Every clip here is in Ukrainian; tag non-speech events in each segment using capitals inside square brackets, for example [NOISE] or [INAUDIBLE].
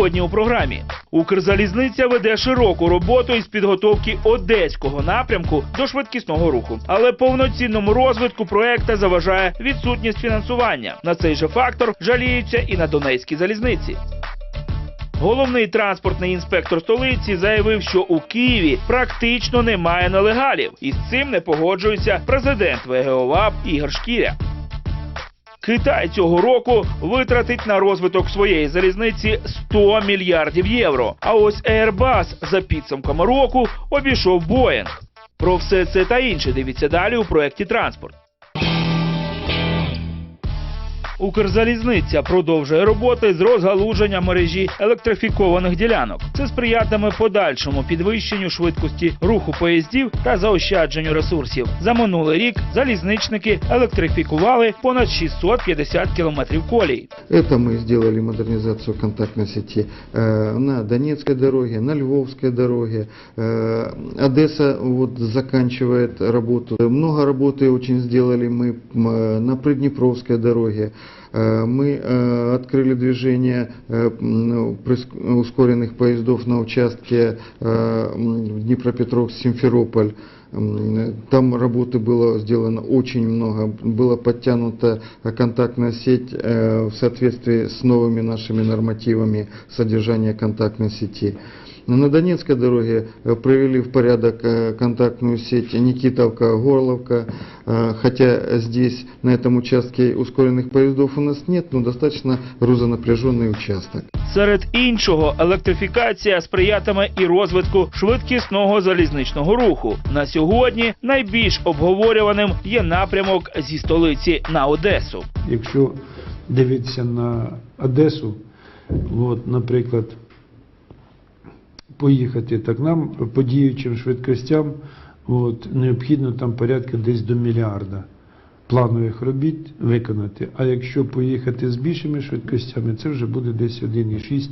Сьогодні у програмі Укрзалізниця веде широку роботу із підготовки одеського напрямку до швидкісного руху, але повноцінному розвитку проекта заважає відсутність фінансування. На цей же фактор жаліються і на Донецькій залізниці. Головний транспортний інспектор столиці заявив, що у Києві практично немає нелегалів, і з цим не погоджується президент ВГОВАП Ігор Шкіря. Китай цього року витратить на розвиток своєї залізниці 100 мільярдів євро. А ось Airbus за підсумками року обійшов Боїнг. Про все це та інше дивіться далі у проєкті Транспорт. Укрзалізниця продовжує роботи з розгалуження мережі електрифікованих ділянок. Це сприятиме подальшому підвищенню швидкості руху поїздів та заощадженню ресурсів. За минулий рік залізничники електрифікували понад 650 кілометрів колій. Это мы сделали модернизацию контактной сети э, на Донецкой дороге, на Львовской дороге. Э, Одесса вот заканчивает работу. Много работы очень сделали мы м, э, на Приднепровской дороге. Э, Мы э, открыли движение э, м, приск- ускоренных поездов на участке э, м, Днепропетровск-Симферополь. М, Там работы было сделано очень много, была подтянута контактная сеть э, в соответствии с новыми нашими нормативами содержания контактной сети. Но На Донецкой дороге э, привели в порядок э, контактную сеть Никитовка-Горловка, Э, хотя здесь на этом участке ускоренных поездов у нас нет, но достаточно грузонапряженный участок. Серед іншого, електрифікація сприятиме і розвитку швидкісного залізничного руху. На сьогодні найбільш обговорюваним є напрямок зі столиці на Одесу. Якщо дивитися на Одесу, от, наприклад, поїхати, так нам по діючим швидкостям от, необхідно там порядка десь до мільярда планових робіт виконати. А якщо поїхати з більшими швидкостями, це вже буде десь 1,6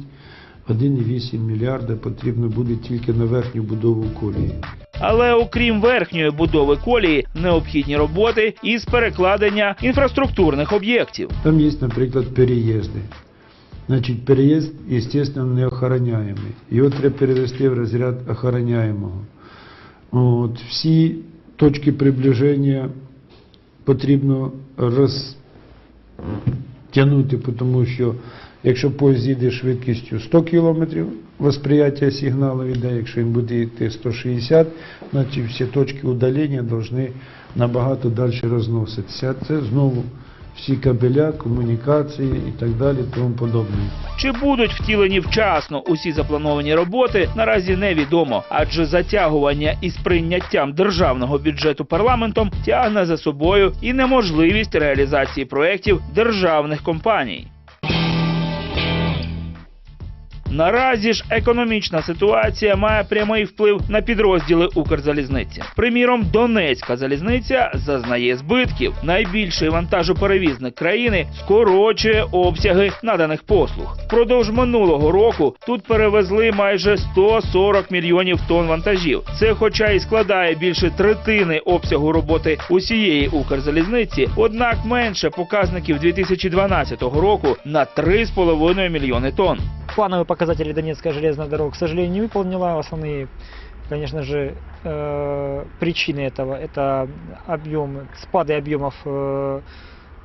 1,8 мільярда потрібно буде тільки на верхню будову колії. Але окрім верхньої будови колії, необхідні роботи із перекладення інфраструктурних об'єктів. Там є, наприклад, переїзди. Значить, переїзд, звісно, не охороняємий. Його треба перевести в розряд охороняємого. От, всі точки приближення потрібно розтягнути, тому що якщо поїзд їде швидкістю 100 км, восприяття сигналу йде, якщо він буде йти 160, значить всі точки удалення повинні набагато далі розноситися. Це знову всі кабеля, комунікації і так далі, тому подобне. Чи будуть втілені вчасно усі заплановані роботи, наразі невідомо, адже затягування із прийняттям державного бюджету парламентом тягне за собою і неможливість реалізації проєктів державних компаній. Наразі ж економічна ситуація має прямий вплив на підрозділи Укрзалізниці. Приміром, Донецька залізниця зазнає збитків. Найбільший вантажоперевізник країни скорочує обсяги наданих послуг. Впродовж минулого року тут перевезли майже 140 мільйонів тонн вантажів. Це, хоча й складає більше третини обсягу роботи усієї Укрзалізниці, однак менше показників 2012 року на 3,5 мільйони тонн. Плановые показатели Донецкая железная дорога, к сожалению, не выполнила. Основные, конечно же, э, причины этого – это объем, спады объемов э,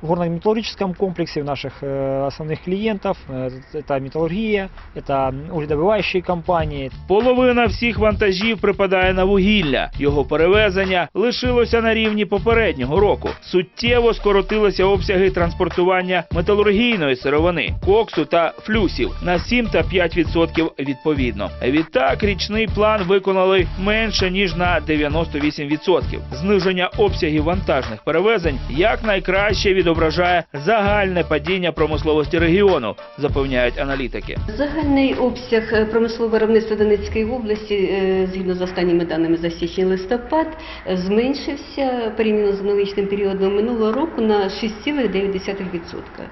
в горно-металлургическом комплексе у наших э, основных клиентов. Э, Это металлургия, это угледобывающие компании, Половина всіх вантажів припадає на вугілля. Його перевезення лишилося на рівні попереднього року. Суттєво скоротилися обсяги транспортування металургійної сировини, коксу та флюсів на 7 та 5 відсотків відповідно. Відтак річний план виконали менше ніж на 98 відсотків. Зниження обсягів вантажних перевезень якнайкраще відображає загальне падіння промисловості регіону, запевняють аналітики. Загальний обсяг е, промислового виробництва Донецької області, е, згідно з останніми даними за січень-листопад, е, зменшився порівняно з аналогічним періодом минулого року на 6,9%.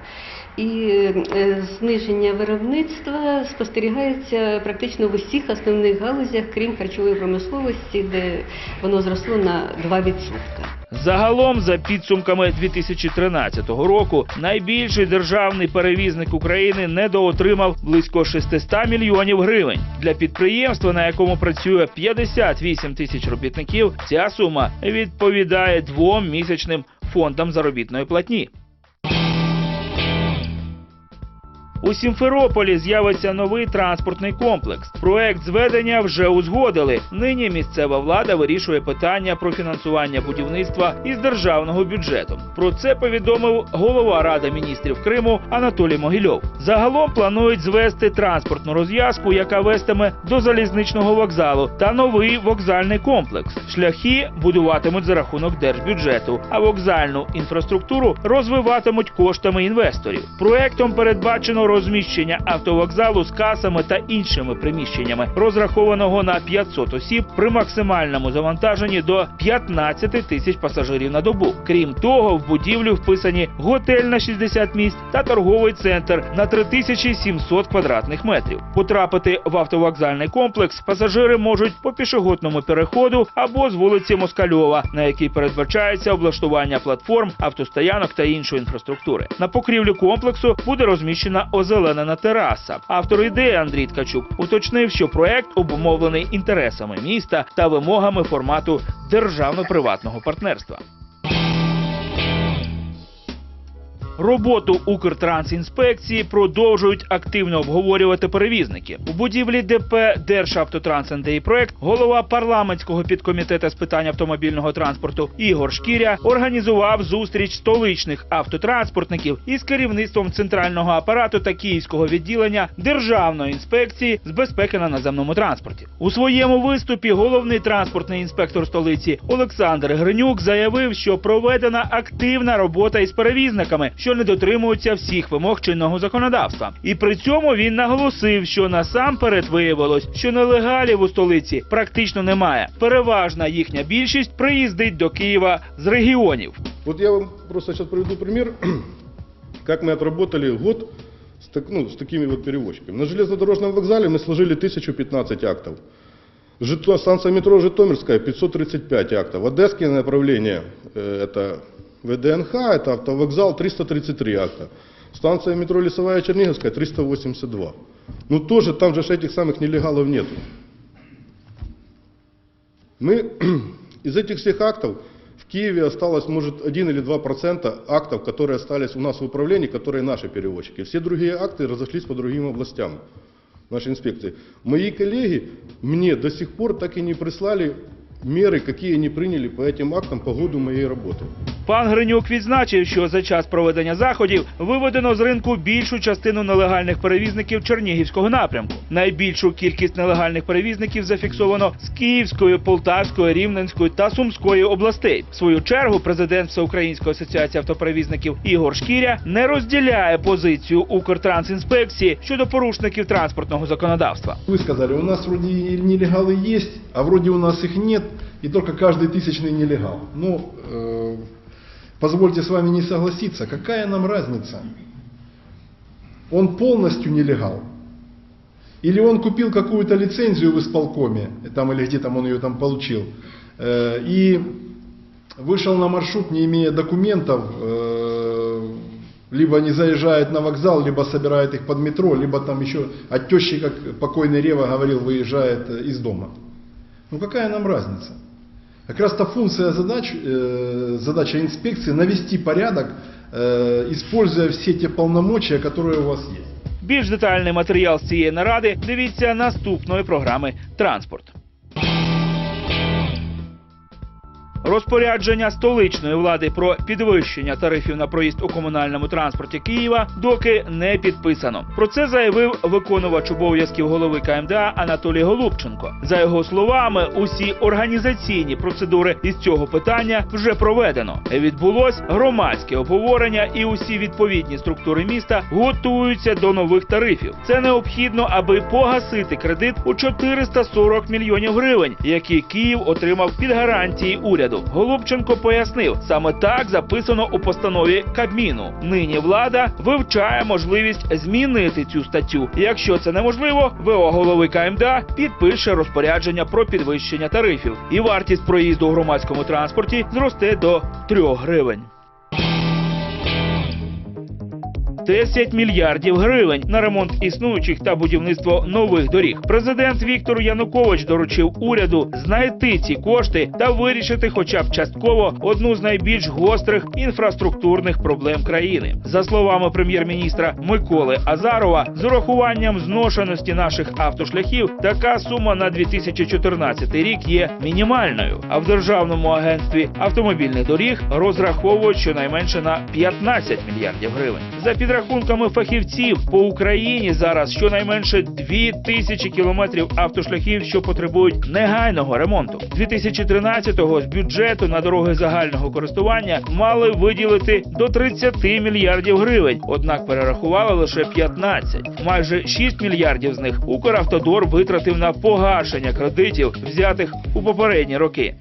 І е, зниження виробництва спостерігається практично в усіх основних галузях, крім харчової промисловості, де воно зросло на 2%. Загалом, за підсумками 2013 року, найбільший державний перевізник України недоотримав близько 600 мільйонів гривень. Для підприємства, на якому працює 58 тисяч робітників, ця сума відповідає двом місячним фондам заробітної платні. У Сімферополі з'явиться новий транспортний комплекс. Проект зведення вже узгодили. Нині місцева влада вирішує питання про фінансування будівництва із державного бюджету. Про це повідомив голова Ради міністрів Криму Анатолій Могильов. Загалом планують звести транспортну розв'язку, яка вестиме до залізничного вокзалу, та новий вокзальний комплекс. Шляхи будуватимуть за рахунок держбюджету, а вокзальну інфраструктуру розвиватимуть коштами інвесторів. Проектом передбачено розміщення автовокзалу з касами та іншими приміщеннями, розрахованого на 500 осіб при максимальному завантаженні до 15 тисяч пасажирів на добу. Крім того, в будівлю вписані готель на 60 місць та торговий центр на 3700 квадратних метрів. Потрапити в автовокзальний комплекс пасажири можуть по пішохідному переходу або з вулиці Москальова, на якій передбачається облаштування платформ, автостоянок та іншої інфраструктури. На покрівлю комплексу буде розміщена озеленена тераса. Автор ідеї Андрій Ткачук уточнив, що проект обумовлений інтересами міста та вимогами формату державно-приватного партнерства. Роботу Укртрансінспекції продовжують активно обговорювати перевізники. У будівлі ДП Державтотранс проект голова парламентського підкомітету з питань автомобільного транспорту Ігор Шкіря організував зустріч столичних автотранспортників із керівництвом центрального апарату та київського відділення Державної інспекції з безпеки на наземному транспорті. У своєму виступі головний транспортний інспектор столиці Олександр Гринюк заявив, що проведена активна робота із перевізниками, що не дотримуються всіх вимог чинного законодавства. І при цьому він наголосив, що насамперед виявилось, що нелегалів у столиці практично немає. Переважна їхня більшість приїздить до Києва з регіонів. Вот я вам просто сейчас приведу пример, [CLEARS THROAT] как мы отработали год с, так- ну, с такими вот перевозчиками. На железнодорожном вокзале мы сложили 1015 актов. Жито- станция метро Житомирская 535 актов. Одесское направление, э, это ВДНХ, это автовокзал 333 акта. Станция метро Лесовая Черниговская 382. Ну тоже там же этих самых нелегалов нету. Мы [CLEARS THROAT] из этих всех актов в Киеве осталось, может, 1 или 2 процента актов, которые остались у нас в управлении, которые наши перевозчики. Все другие акты разошлись по другим областям нашей инспекции. Мои коллеги мне до сих пор так и не прислали меры, какие они приняли по этим актам по году моей работы. Пан Гринюк відзначив, що за час проведення заходів виведено з ринку більшу частину нелегальних перевізників Чернігівського напрямку. Найбільшу кількість нелегальних перевізників зафіксовано з Київської, Полтавської, Рівненської та Сумської областей. В свою чергу президент Всеукраїнської асоціації автоперевізників Ігор Шкіря не розділяє позицію Укртрансінспекції щодо порушників транспортного законодавства. Вы сказали, у нас вроде и нелегалы есть, а вроде у нас их нет, И только каждый тысячный нелегал. Ну, э, позвольте с вами не согласиться, какая нам разница? Он полностью нелегал. Или он купил какую-то лицензию в исполкоме, там, или где там он ее там получил, э, и вышел на маршрут, не имея документов, э, либо не заезжает на вокзал, либо собирает их под метро, либо там еще от тещи, как покойный Рева говорил, выезжает э, из дома. Ну какая нам разница? Как раз та функция задач, э, задача инспекции навести порядок, э, используя все те полномочия, которые у вас есть. Більш детальний матеріал з цієї наради дивіться наступної програми Транспорт. Розпорядження столичної влади про підвищення тарифів на проїзд у комунальному транспорті Києва доки не підписано. Про це заявив виконувач обов'язків голови КМДА Анатолій Голубченко. За його словами, усі організаційні процедури із цього питання вже проведено. Відбулось громадське обговорення, і усі відповідні структури міста готуються до нових тарифів. Це необхідно, аби погасити кредит у 440 мільйонів гривень, які Київ отримав під гарантії уряду. Голубченко пояснив, саме так записано у постанові Кабміну. Нині влада вивчає можливість змінити цю статтю. Якщо це неможливо, ВО голови КМДА підпише розпорядження про підвищення тарифів, і вартість проїзду у громадському транспорті зросте до 3 гривень. 10 мільярдів гривень на ремонт існуючих та будівництво нових доріг. Президент Віктор Янукович доручив уряду знайти ці кошти та вирішити, хоча б частково, одну з найбільш гострих інфраструктурних проблем країни. За словами прем'єр-міністра Миколи Азарова, з урахуванням зношеності наших автошляхів, така сума на 2014 рік є мінімальною. А в державному агентстві автомобільних доріг розраховують щонайменше на 15 мільярдів гривень. За підрахунками фахівців по Україні зараз щонайменше 2 тисячі кілометрів автошляхів, що потребують негайного ремонту. 2013-го з бюджету на дороги загального користування мали виділити до 30 мільярдів гривень, однак перерахували лише 15. Майже 6 мільярдів з них Укравтодор витратив на погашення кредитів, взятих у попередні роки.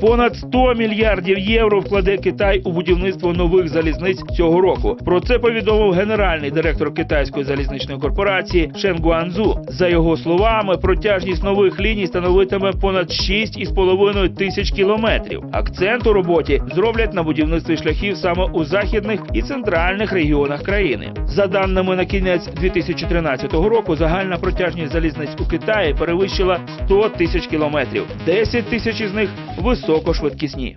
Понад 100 мільярдів євро вкладе Китай у будівництво нових залізниць цього року. Про це повідомив генеральний директор китайської залізничної корпорації Шен Гуанзу. За його словами, протяжність нових ліній становитиме понад 6,5 тисяч кілометрів. Акцент у роботі зроблять на будівництві шляхів саме у західних і центральних регіонах країни. За даними на кінець 2013 року, загальна протяжність залізниць у Китаї перевищила 100 тисяч кілометрів. 10 тисяч із них високошвидкісні.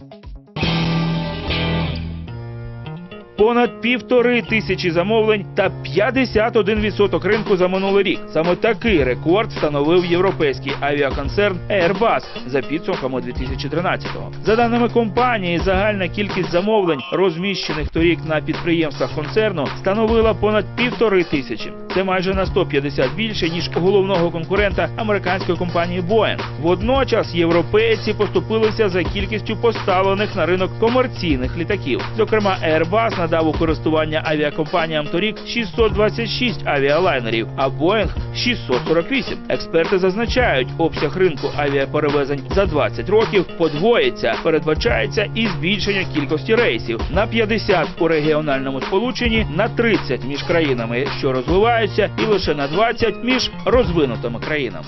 Понад півтори тисячі замовлень та 51% ринку за минулий рік. Саме такий рекорд встановив європейський авіаконцерн Airbus за підсумками 2013-го. За даними компанії, загальна кількість замовлень, розміщених торік на підприємствах концерну, становила понад півтори тисячі. Це майже на 150 більше ніж головного конкурента американської компанії Boeing. Водночас європейці поступилися за кількістю поставлених на ринок комерційних літаків. Зокрема, Airbus надав у користування авіакомпаніям торік 626 авіалайнерів, а Boeing – 648. Експерти зазначають, обсяг ринку авіаперевезень за 20 років подвоїться. Передбачається і збільшення кількості рейсів на 50 у регіональному сполученні, на 30 між країнами, що розвиваються, і лише на 20 між розвинутими країнами.